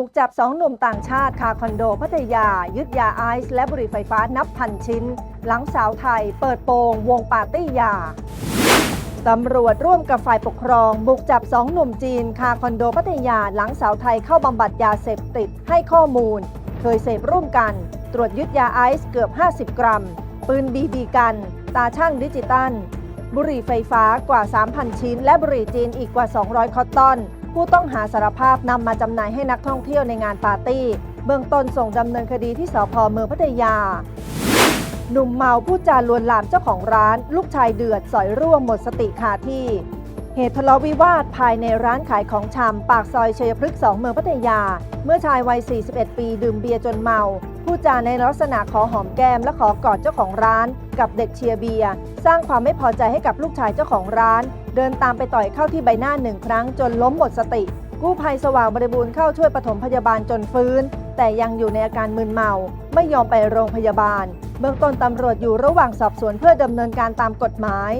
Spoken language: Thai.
ุกจับสองหนุ่มต่างชาติคาคอนโดพัทยา ยึดยาไอซ์และบุหรี่ไฟฟ้านับพันชิ้น หลังสาวไทยเปิดโปงวงปาร์ตี้ยาตำรวจร่วมกับฝ่ายปกครอง บุกจับสองหนุ่มจีนคาคอนโดพัทยา หลังสาวไทยเข้าบำบัดยาเสพติดให้ข้อมูล เคยเสพร่วมกัน ตรวจยึดยาไอซ์เกือบ 50 กรัม ปืนบีบีกัน ตาช่างดิจิตัล บุหรี่ไฟฟ้ากว่า 3,000 ชิ้น และบุหรี่จีนอีกกว่า 200 คอตตอน ผู้ต้องหาสารภาพนำมาจำหน่ายให้นักท่องเที่ยวในงานปาร์ตี้ เบื้องต้นส่งดำเนินคดีที่สพเมืองพัทยา หนุ่มเมาพูดจาลวนลามเจ้าของร้าน ลูกชายเดือดสอยร่วงหมดสติคาที่ เหตุทะเลาะวิวาทภายในร้านขายของชำปากซอยชัยพฤกษ์2เมืองพัทยา เมื่อชายวัย 41 ปีดื่มเบียร์จนเมาพูดจาในลักษณะขอหอมแก้มและขอกอดเจ้าของร้าน กับเด็กเชียร์เบียร์สร้างความไม่พอใจให้กับลูกชายเจ้าของร้าน เดินตามไปต่อยเข้าที่ใบหน้าหนึ่งครั้งจนล้มหมดสติ กู้ภัยสว่างบริบูรณ์เข้าช่วยปฐมพยาบาลจนฟื้น แต่ยังอยู่ในอาการมึนเมา ไม่ยอมไปโรงพยาบาล เบื้องต้นตำรวจอยู่ระหว่างสอบสวนเพื่อดำเนินการตามกฎหมาย